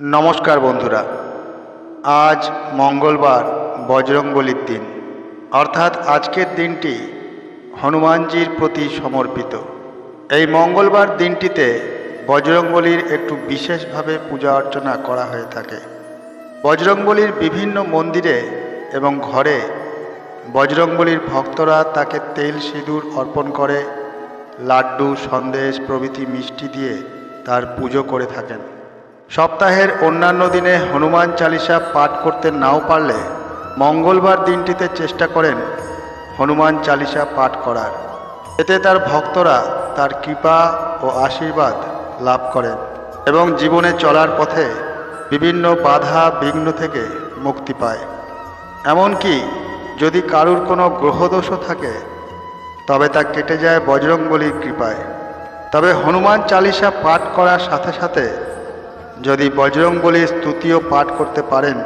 নমস্কার বন্ধুরা। আজ মঙ্গলবার বজরংবলির দিন। অর্থাৎ আজকের দিনটি হনুমানজির প্রতি সমর্পিত। এই মঙ্গলবার দিনটিতে বজরংবলির একটু বিশেষভাবে পূজা অর্চনা করা হয়ে থাকে। বজরংবলির বিভিন্ন মন্দিরে এবং ঘরে বজরংবলির ভক্তরা তাকে তেল সিঁদুর অর্পণ করে, লাড্ডু, সন্দেশ প্রভৃতি মিষ্টি দিয়ে তার পুজো করে থাকেন। সপ্তাহের অন্যান্য দিনে হনুমান চালিসা পাঠ করতে নাও পারলে মঙ্গলবার দিনটিতে চেষ্টা করেন হনুমান চালিসা পাঠ করার। এতে তার ভক্তরা তার কৃপা ও আশীর্বাদ লাভ করেন এবং জীবনে চলার পথে বিভিন্ন বাধা বিঘ্ন থেকে মুক্তি পায়। এমনকি যদি কারুর কোনো গ্রহদোষও থাকে, তবে তা কেটে যায় বজরংবলির কৃপায়। তবে হনুমান চালিসা পাঠ করার সাথে সাথে যদি বজরংবলির স্তুতিও পাঠ করতে পারেন,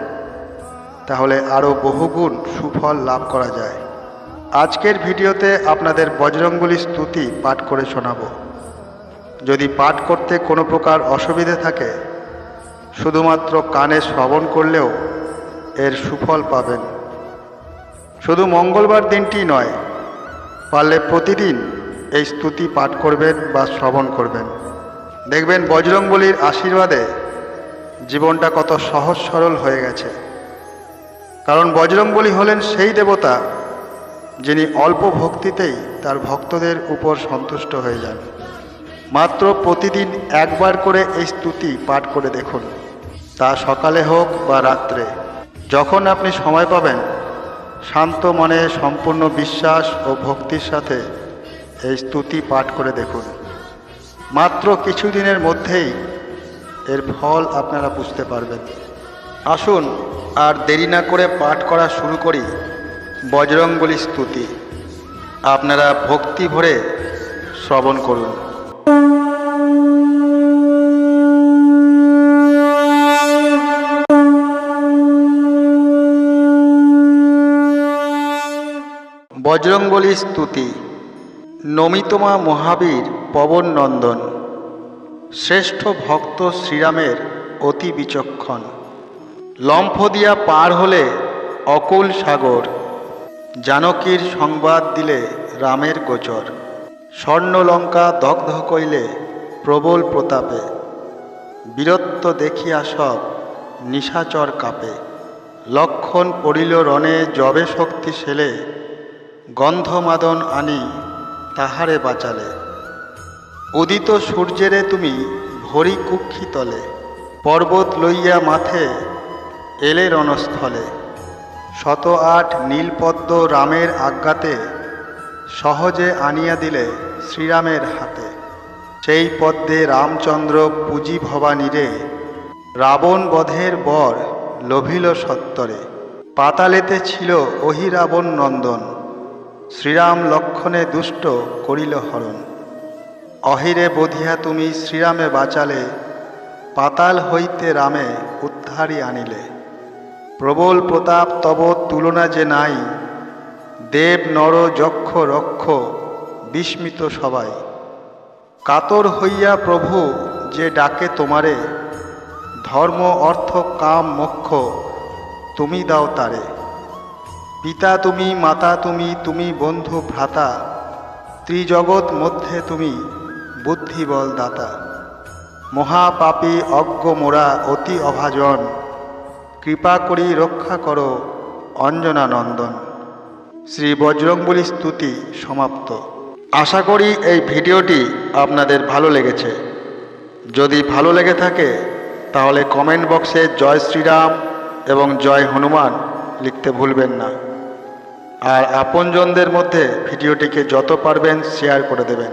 তাহলে আরও বহুগুণ সুফল লাভ করা যায়। আজকের ভিডিওতে আপনাদের বজরংবলী স্তুতি পাঠ করে শোনাবো। যদি পাঠ করতে কোনো প্রকার অসুবিধে থাকে, শুধুমাত্র কানে শ্রবণ করলেও এর সুফল পাবেন। শুধু মঙ্গলবার দিনটি নয়, পারলে প্রতিদিন এই স্তুতি পাঠ করবেন বা শ্রবণ করবেন। দেখবেন বজরংবলির আশীর্বাদে জীবনটা কত সহজ সরল হয়ে গেছে। কারণ বজরংবলী হলেন সেই দেবতা যিনি অল্প ভক্তিতেই তার ভক্তদের উপর সন্তুষ্ট হয়ে যান। মাত্র প্রতিদিন একবার করে এই স্তুতি পাঠ করে দেখুন। তা সকালে হোক বা রাত্রে, যখন আপনি সময় পাবেন, শান্ত মনে সম্পূর্ণ বিশ্বাস ও ভক্তির সাথে এই স্তুতি পাঠ করে দেখুন। মাত্র কিছুদিনের মধ্যেই এর ফল আপনারা বুঝতে পারবেন। আসুন, আর দেরি না করে পাঠ করা শুরু করি। বজরংবলী স্তুতি। আপনারা ভক্তি ভরে শ্রবণ করুন। বজরংবলী স্তুতি। নমিতমা মহাবীর পবন নন্দন শ্রেষ্ঠ ভক্ত শ্রীরামের অতি বিচক্ষণ। লম্ফ দিয়া পার হলে অকুল সাগর, জানকীর সংবাদ দিলে রামের গোচর। স্বর্ণলঙ্কা দগ্ধ কইলে প্রবল প্রতাপে। বীরত্ব দেখিয়া সব নিশাচর কাপে। লক্ষণ পড়িল রণে জবে শক্তি সেলে, গন্ধমাদন আনি তাহারে বাঁচালে। উদিত সূর্যেরে তুমি ভরি কুক্ষি তলে, পর্বত লইয়া মাথে এলে রণস্থলে। শত আট নীলপদ্ম রামের আজ্ঞাতে সহজে আনিয়া দিলে শ্রীরামের হাতে। সেই পদ্মে রামচন্দ্র পুঁজি ভবানীরে রাবণ বধের বর লোভিল সত্তরে। পাতালেতে ছিল অহিরাবণ নন্দন, শ্রীরাম লক্ষণে দুষ্ট করিল হরণ। অহিরে বধিয়া তুমি শ্রীরামে বাঁচালে, পাতাল হইতে রামে উদ্ধারি আনিলে। প্রবল প্রতাপ তব তুলনা যে নাই, দেব নর যক্ষ রক্ষ বিস্মিত সবাই। কাতর হইয়া প্রভু যে ডাকে তোমারে, ধর্ম, অর্থ, কাম, মোক্ষ তুমি দাও তারে। পিতা তুমি, মাতা তুমি তুমি বন্ধু ভ্রাতা, ত্রিজগৎ মধ্যে তুমি বুদ্ধিবল দাতা মহাপাপী অজ্ঞ মোরা অতি অভাজন। কৃপা করি রক্ষা করো অঞ্জনা নন্দন শ্রী বজরংবলী স্তুতি সমাপ্ত। আশা করি এই ভিডিওটি আপনাদের ভালো লেগেছে। যদি ভালো লেগে থাকে, তাহলে কমেন্ট বক্সে জয় শ্রীরাম এবং জয় হনুমান লিখতে ভুলবেন না। আর আপনজনদের মধ্যে ভিডিওটিকে যত পারবেন শেয়ার করে দেবেন।